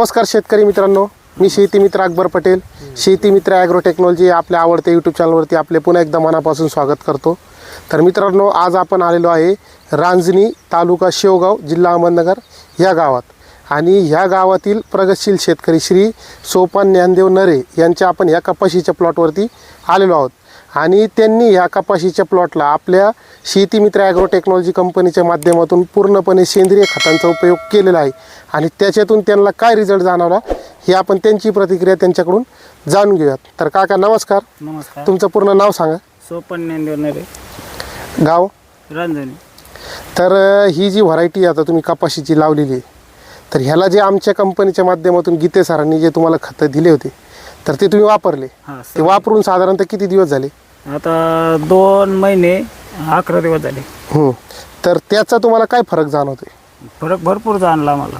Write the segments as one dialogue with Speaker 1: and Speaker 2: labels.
Speaker 1: नमस्कार शेतकरी मित्रांनो. मी शेती मित्र अकबर पटेल. शेती मित्र ॲग्रो टेक्नॉलॉजी आपल्या आवडत्या यूट्यूब चॅनलवरती आपले पुन्हा एकदा मनापासून स्वागत करतो. तर मित्रांनो आज आपण आलेलो आहे रांजणी तालुका शेवगाव जिल्हा अहमदनगर या गावात. आणि ह्या गावातील प्रगतशील शेतकरी श्री सोपान ज्ञानदेव नरे यांच्या आपण ह्या कपाशीच्या प्लॉटवरती आलेलो आहोत. आणि त्यांनी ह्या कपाशीच्या प्लॉटला आपल्या शेतीमित्र ॲग्रो टेक्नॉलॉजी कंपनीच्या माध्यमातून पूर्णपणे सेंद्रिय खतांचा उपयोग केलेला आहे. आणि त्याच्यातून त्यांना काय रिझल्ट जाणवला हे आपण त्यांची प्रतिक्रिया त्यांच्याकडून जाणून घेऊयात. तर काका नमस्कार.
Speaker 2: नमस्कार.
Speaker 1: तुमचं पूर्ण नाव सांगा.
Speaker 2: सोपन
Speaker 1: गाव?
Speaker 2: रांजणी.
Speaker 1: तर ही जी व्हरायटी आता तुम्ही कपाशीची लावलेली आहे तर ह्याला जे आमच्या कंपनीच्या माध्यमातून गीते सरांनी जे तुम्हाला खतं दिले होते तर ते तुम्ही वापरले. ते वापरून साधारणतः किती दिवस झाले?
Speaker 2: आता दोन महिने अकरा दिवस झाले.
Speaker 1: हं. तर त्याचा तुम्हाला काय फरक जाणवतोय?
Speaker 2: फरक भरपूर जाणला मला.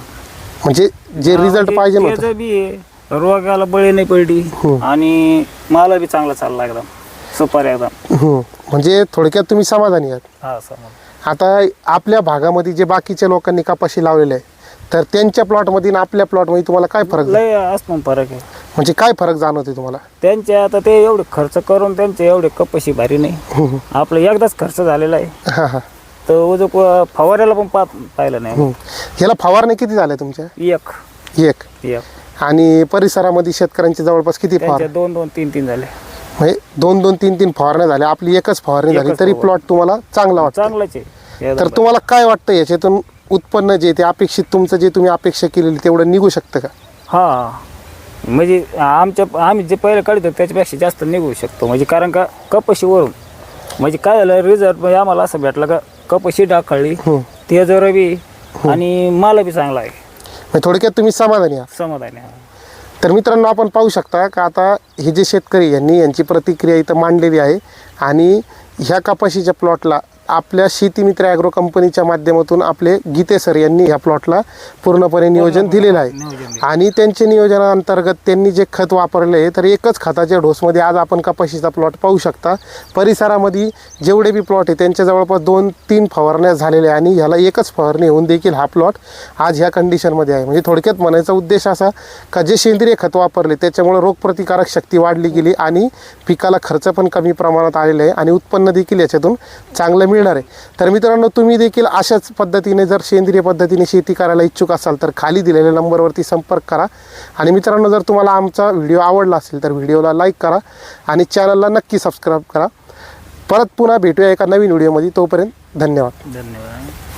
Speaker 1: म्हणजे जे रिझल्ट पाहिजे नव्हतं.
Speaker 2: त्याचं बी आहे. रोगाला बळी नाही पडली आणि मला बी चांगला चालला एकदम सुपारी एकदम.
Speaker 1: हं. म्हणजे थोडक्यात तुम्ही समाधानी आहात.
Speaker 2: हा समज
Speaker 1: आता आपल्या भागामध्ये जे बाकीच्या लोकांनी कपाशी लावलेले आहे तर त्यांच्या प्लॉटमध्ये आणि आपल्या प्लॉटमध्ये तुम्हाला काय फरक
Speaker 2: लय असतो फरक आहे.
Speaker 1: म्हणजे काय फरक जाणवते तुम्हाला?
Speaker 2: त्यांचे आता ते एवढे खर्च करून त्यांचे एवढे कपाशी भारी नाही. आपलं एकदाच खर्च झालेला आहे.
Speaker 1: हा हा.
Speaker 2: तर उजक फवाऱ्याला पण पात पाहिलं नाही.
Speaker 1: ह्याला फवारणी किती झाल्या तुमच्या?
Speaker 2: एक.
Speaker 1: एक.
Speaker 2: एक.
Speaker 1: आणि परिसरामध्ये शेतकऱ्यांची जवळपास किती फवार?
Speaker 2: त्यांच्या दोन दोन तीन तीन झाले.
Speaker 1: म्हणजे दोन दोन तीन तीन फवारण्या झाल्या. आपली एकच फवारणी झाली.
Speaker 2: एकच
Speaker 1: तरी
Speaker 2: फवारणी.
Speaker 1: प्लॉट तुम्हाला चांगला वाटतो
Speaker 2: चांगलंच आहे.
Speaker 1: तर तुम्हाला काय वाटतं याच्यातून उत्पन्न जे ते अपेक्षित तुमचं जे तुम्ही अपेक्षा केलेली तेवढं निघू शकतं का?
Speaker 2: हा. म्हणजे आमच्या आम्ही जे पहिले काढतो त्याच्यापेक्षा जास्त निघू शकतो. म्हणजे कारण का कपाशीवरून म्हणजे काय झालं रिझल्ट म्हणजे आम्हाला असं भेटलं का कपाशी डाखळली
Speaker 1: हं.
Speaker 2: ते जर बी आणि माल बी चांगला आहे.
Speaker 1: म्हणजे थोडक्यात तुम्ही समाधानी आहात?
Speaker 2: समाधान आहे
Speaker 1: तर मित्रांनो आपण पाहू शकता का आता हे जे शेतकरी यांनी यांची प्रतिक्रिया इथं मांडलेली आहे. आणि ह्या कपाशीच्या प्लॉटला आपल्या शेतीमित्र ॲग्रो कंपनीच्या माध्यमातून आपले गीते सर यांनी ह्या प्लॉटला पूर्णपणे नियोजन दिलेलं आहे. आणि त्यांच्या नियोजनाअंतर्गत त्यांनी जे खत वापरले तर एकच खताच्या डोसमध्ये आज आपण कपाशीचा प्लॉट पाहू शकता. परिसरामध्ये जेवढे बी प्लॉट आहे त्यांच्या जवळपास दोन तीन फवारण्या झालेल्या आहे आणि ह्याला एकच फवारणी होऊन देखील हा प्लॉट आज ह्या कंडिशनमध्ये आहे. म्हणजे थोडक्यात म्हणायचा उद्देश असा का जे सेंद्रिय खत वापरले त्याच्यामुळे रोगप्रतिकारक शक्ती वाढली गेली आणि पिकाला खर्च पण कमी प्रमाणात आलेला आहे आणि उत्पन्न देखील याच्यातून चांगलं मिळणार आहे. तर मित्रांनो तुम्ही देखील अशाच पद्धतीने जर सेंद्रिय पद्धतीने शेती करायला इच्छुक असाल तर खाली दिलेल्या नंबरवरती संपर्क करा. आणि मित्रांनो जर तुम्हाला आमचा व्हिडिओ आवडला असेल तर व्हिडिओला लाईक करा आणि चॅनलला नक्की सबस्क्राईब करा. परत पुन्हा भेटूया एका नवीन व्हिडिओमध्ये. तोपर्यंत धन्यवाद.
Speaker 2: धन्यवाद.